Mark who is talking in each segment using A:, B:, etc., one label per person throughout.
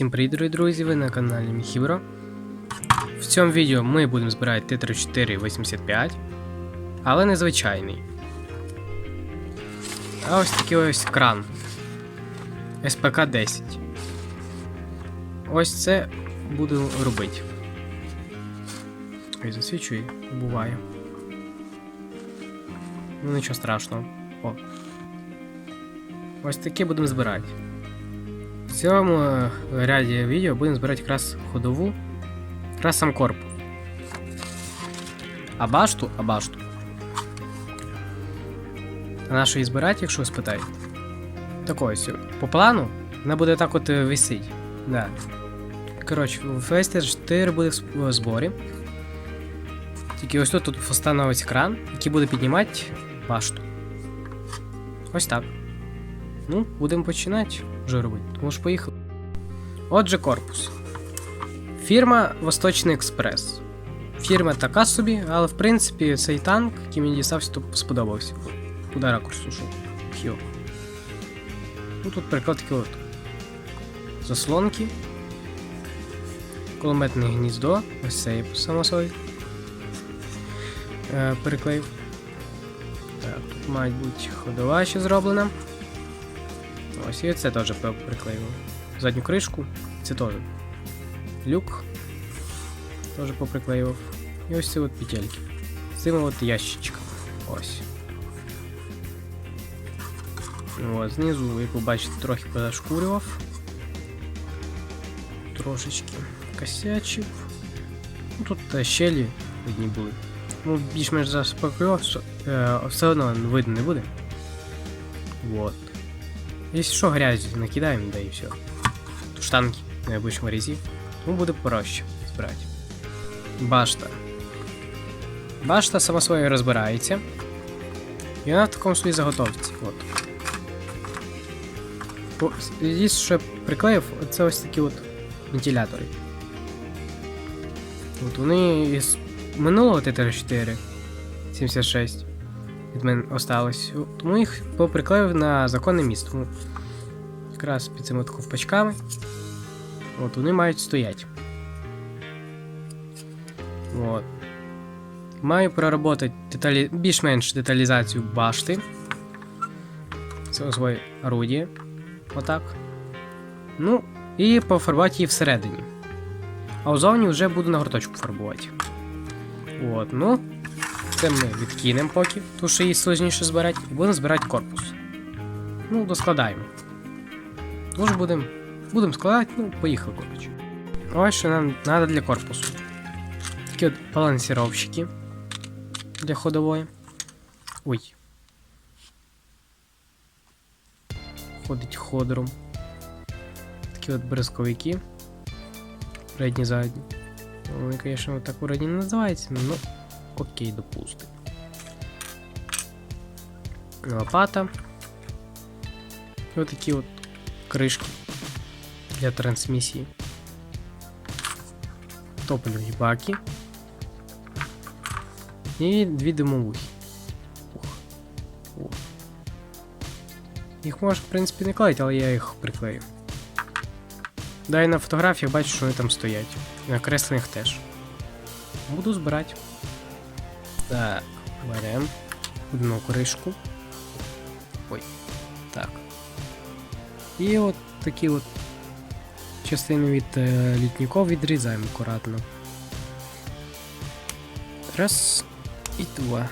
A: І усім привіт, дорогі друзі, ви на каналі Міхібро. В цьому відео ми будемо збирати Т-3485, але незвичайний. А ось такий ось кран. СПК-10. Ось це буду робити. Ой, засвічує, буває. Ну нічого страшного. О. Ось такі будемо збирати. В цьому е, ряді відео будемо збирати якраз ходову, якраз сам корпус. А башту, а башту. А на що її збирати, якщо ви спитаєте? Так ось, по плану вона буде так от е, висить. Да. Коротше, весь Т4 буде в зборі. Тільки ось тут, тут встановиться кран, який буде піднімати башту. Ось так. Ну, будемо починати вже робити. Тому ж поїхали. Отже, корпус. Фірма Восточний Експрес. Фірма така собі, але в принципі цей танк, який мені дістався, то сподобався. Куди ракурс ушов? Хьо. Ну тут приклад такі от. Заслонки. Кулеметне гніздо. Ось це само собою. Е, переклеїв. Так, тут мають ходова ще зроблена. Ось і це теж пе- приклеїв. Задню кришку, це теж. Люк теж поприклеював. І ось ці от петельки. З цими от ящичками. Ось. От, знизу, як ви бачите, трохи позашкурював. Трошечки косячив. Ну, тут е, щелі видні були. Ну, більш-менш заспокоював, що е, все одно видно не буде. Вот. Если що, грязь накидаємо, да і все. Тут штанги на обычном резі. Ну, буде проще збирати. Башта. Башта сама собою розбирається. І вона в такому собі заготовці. От. Єдине, що приклеїв, це ось такі от вентилятори. От вони із минулого Т-4 76 від мене осталось. Тому їх поприклеїв на законне місце. Якраз під цими ковпачками. От вони мають стояти. От. Маю проработати деталі... більш-менш деталізацію башти. Це своє орудіє. Отак. Ну, і пофарбувати її всередині. А узовні вже буду на горточку фарбувати. От, ну. Це ми відкинемо поки, тому що її сложніше збирати, і будемо збирати корпус. Ну, доскладаємо. Тож будемо будем складати, ну, поїхали, коротше. Ось що нам треба для корпусу. Такі от балансіровщики для ходової. Ой. Ходить ходором. Такі от бризковики. Передні задні. Вони, звісно, так вроді не називаються, ну. Окей, допустим. Лопата. І отакі от кришки для трансмісії. Топливні баки. І дві димовухи. Ух. Ух. Їх можна, в принципі, не клеїти, але я їх приклею. Да, і на фотографіях бачу, що вони там стоять. І на кресленнях теж. Буду збирати. Так, беремо одну кришку. Ой. Так. І от такі от частини від е, літніков відрізаємо акуратно. Раз і два.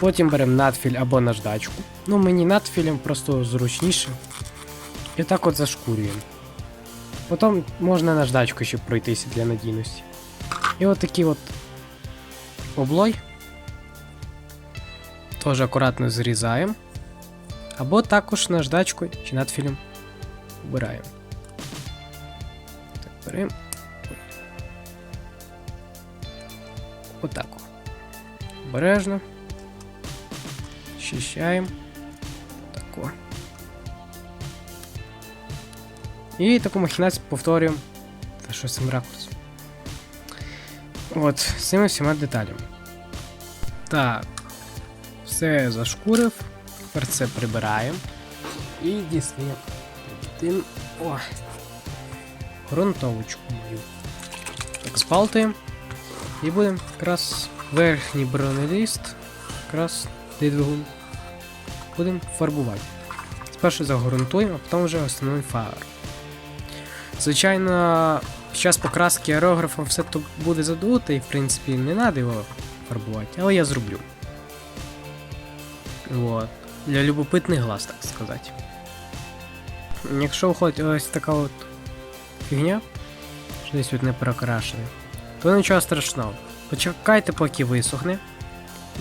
A: Потім беремо надфіль або наждачку. Ну, мені надфілем просто зручніше. І так от зашкурюємо. Потім можна наждачкою ще пройтися для надійності. І от такі от облой. Теж акуратно зрізаємо. Або також наждачкою чи надфілем вбираємо. Так, беремо. Ой. Отак. о. Обережно. Щищаємо. Тако. І таку махінацію повторюємо. Та що з цим ракурсом. От, з цими всіма деталями. Так. Все зашкурив. Тепер це прибираємо. І дістаємо. Тим. О. ґрунтовочку мою. Так, збалтуємо. І будемо якраз верхній бронеліст, якраз двигун. Будемо фарбувати. Спершу загрунтуємо, а потім вже встановимо фарбу. Звичайно, під час покраски аерографом все то буде задуто і в принципі не треба його фарбувати, але я зроблю. Вот. Для любопитних глаз, так сказати. Якщо виходить ось така от фігня, що десь тут не прокрашене, то нічого страшного. Почекайте, поки висохне.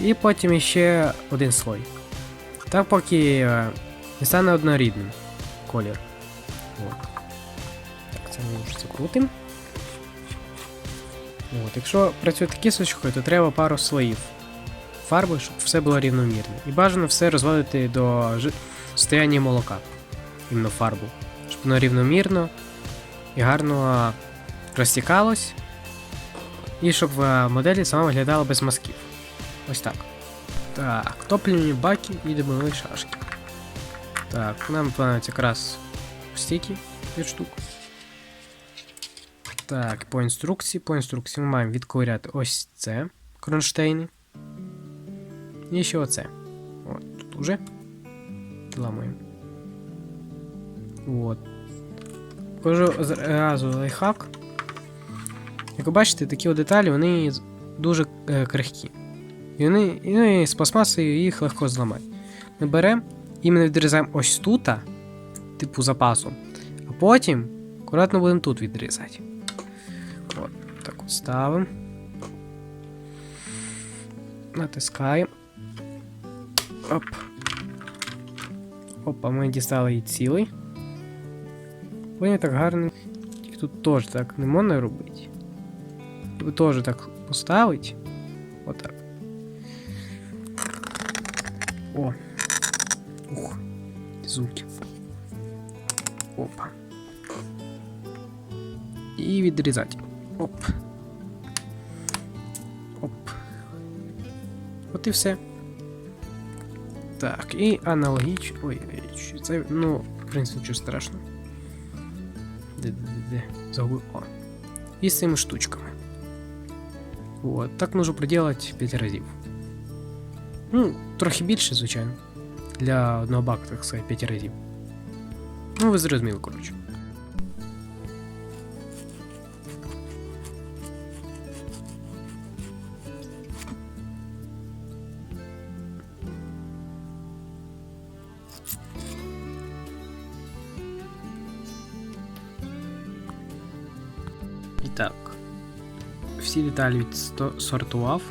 A: І потім іще один слой. Так поки е, не стане однорідним колір. От. Так, це ми вже закрутимо. От, якщо працює кісточкою, то треба пару слоїв фарби, щоб все було рівномірно. І бажано все розводити до состояння молока. Іменно фарбу. Щоб воно рівномірно і гарно розтікалось. І щоб е, моделі сама виглядала без мазків. Ось так. Так, топливні баки і димові шашки. Так, нам планується якраз стільки 5 штук. Так, по інструкції. По інструкції ми маємо відковиряти ось це кронштейни. І ще оце. От, тут уже. Ламаємо. От. Покажу зразу лайфхак. Як ви бачите, такі от деталі вони дуже е, крихкі. І вони і з пластмасою їх легко зламати. Ми беремо і ми відрізаємо ось тут, типу запасом, а потім акуратно будемо тут відрізати. От, так от ставимо. Натискаємо. Оп. Опа, ми дістали її цілий. Вони так гарно. Їх тут теж так не можна робити. Ви теж так поставить. Отак. О. Ух. Звуки. Опа. І відрізати. Оп. Оп. От і все. Так, і аналогічно. Ой, ой, що це. Ну, в принципі, нічого страшного. Де-де-де. Загубив. О. І з цими штучками. Вот. Так можу проделать 5 разів. Ну, трохи більше, звичайно. Для одного бака, так сказати, 5 разів. Ну, ви зрозуміли, коротше. І так. Всі деталі відсортував.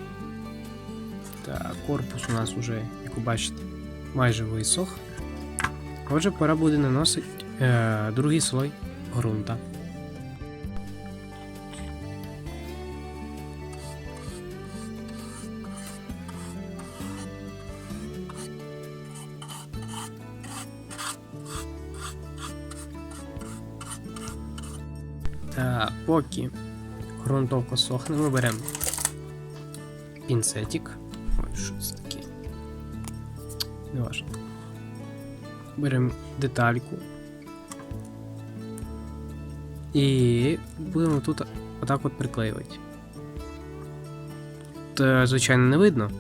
A: Так, корпус у нас уже, як ви бачите, майже висох. Отже, пора буде наносити е, другий слой ґрунта. Так, поки ґрунтовка сохне, ми беремо пінцетик. Ой, що це таке? Не. Беремо детальку. І будемо тут отак от приклеювати. Та, звичайно, не видно.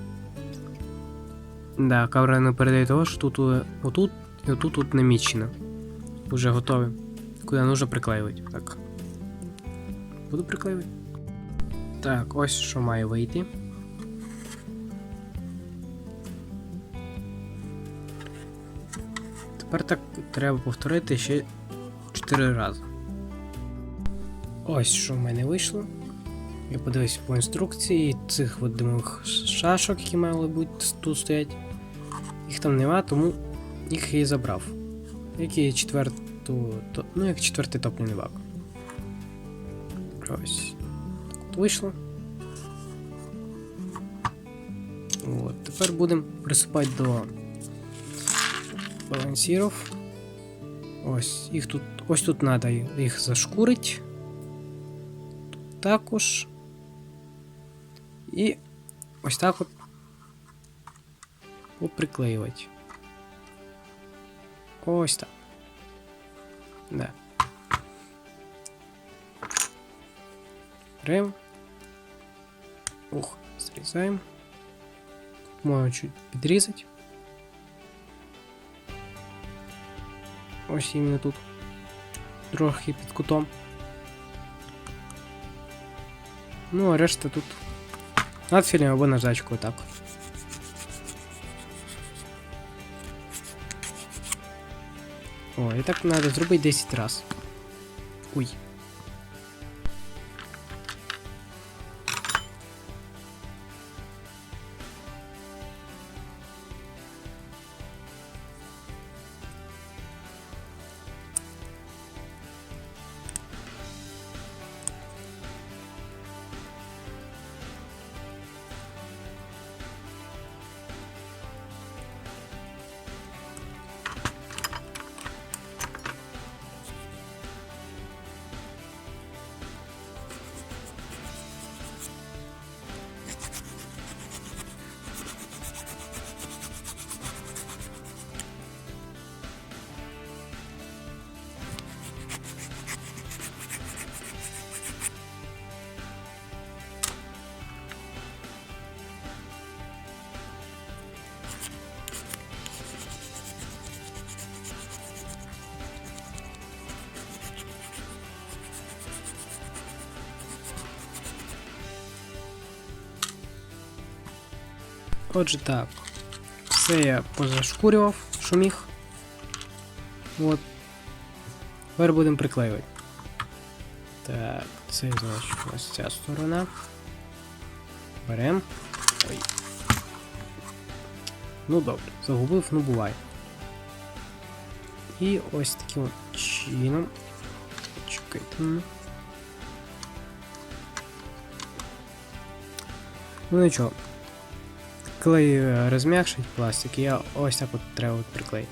A: Да, камера не передає того, що тут отут і отут тут намічено. Уже готове. Куди нужно приклеювати. Так. Буду приклеювати. Так, ось що має вийти. Тепер так треба повторити ще 4 рази. Ось що в мене вийшло. Я подивився по інструкції цих от димових шашок, які мали бути тут стоять. Їх там нема, тому їх і забрав. Як і четверту. Ну, як четвертий топливний бак. Ось. От вийшло. От, тепер будемо приступати до балансірів. Ось, їх тут, ось тут треба їх зашкурити. Тут також. І ось так от поприклеювати. Ось так. Да. Беремо. Ух, зрізаємо. Можна чуть підрізати. Ось іменно тут. Трохи під кутом. Ну, а решта тут. Надфілем або наждачку отак. О, і так треба зробити 10 раз. Ой. Отже так. Все я позашкурював, що міг. От. Тепер будемо приклеювати. Так, це значить ось ця сторона. Берем. Ой. Ну добре, загубив, ну буває. І ось таким чином. Чекайте. Ну нічого. Клей розм'якшить пластик, я ось так от треба от приклеїти.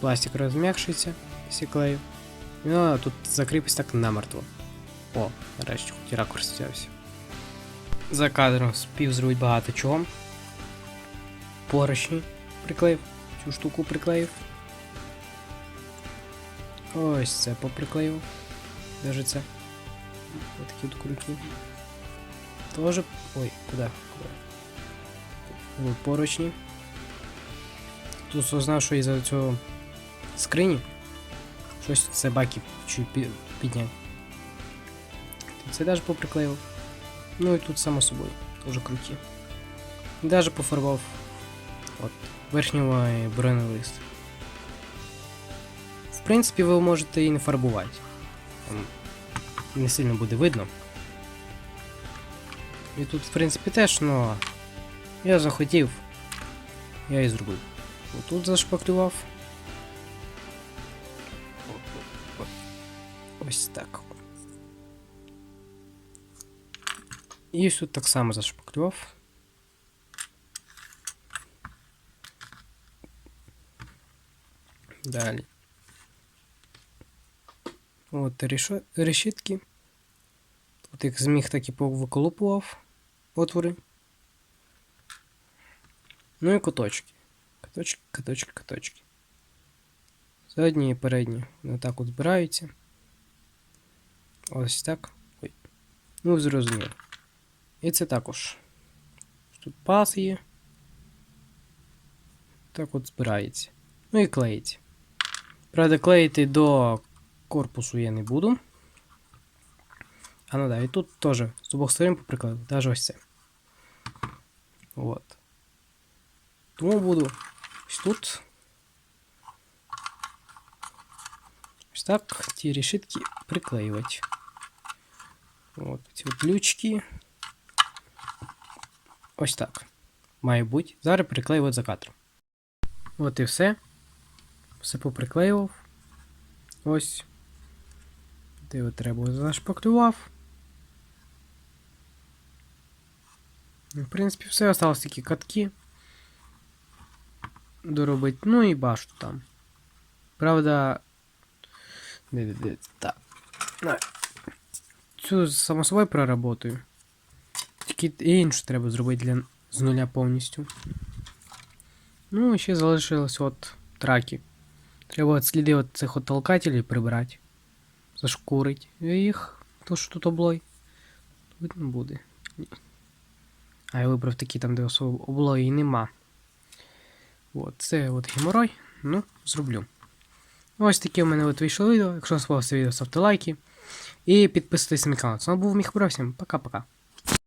A: Пластик розм'якшиться, якщо клею. І воно тут закріпиться так намертво. О, нарешті, хоч ракурс взявся. За кадром спів зробити багато чого. Поручні приклеїв, цю штуку приклеїв. Ось це поприклеїв. Даже це. Ось такі от круті. Тоже. Ой, куди? Куди? От поручні. Тут узнав, що із-за цього скрині щось це баки чуть пі- підняв. Це теж поприклеїв. Ну і тут само собою, дуже круті. Даже пофарбував от, верхнього броневий лист. В принципі, ви можете і не фарбувати. Не сильно буде видно. І тут, в принципі, теж, но я захотів. Я і зробив. Отут зашпаклював. Ось так. І тут так само зашпаклював. Далі. От решітки. Тут як зміг, так і повиколупував отвори. Ну і куточки. Куточки, куточки, куточки. Задні і передні. Вони так от збираються. Ось так. Ой. Ну, зрозуміло. І це також. Тут пас є. Так от збирається. Ну і клеїться. Правда, клеїти до корпусу я не буду. А ну да, і тут теж з обох сторон поприклеїв, навіть ось це. От. Тому буду ось тут. Ось так ті решітки приклеювати. От ці от лючки. Ось так. Має бути. Зараз приклеювати за кадром. От і все. Все поприклеював. Ось. Де треба зашпаклював. В принципі, все осталось тільки катки. Доробити. Ну і башту там. Правда. Так. Цю само собою проработаю. Тільки іншу треба зробити для з нуля повністю. Ну, і ще залишилось от траки. Треба от сліди от цих от толкателей прибрати. Зашкурить їх, то що тут облой. Видно буде. Ні. А я вибрав такі там, де особо облої нема. От, це от геморой. Ну, зроблю. Ось таке у мене от вийшло відео. Якщо вам сподобалося відео, ставте лайки. І підписуйтесь на мій канал. Це був Міхбро, всім пока-пока.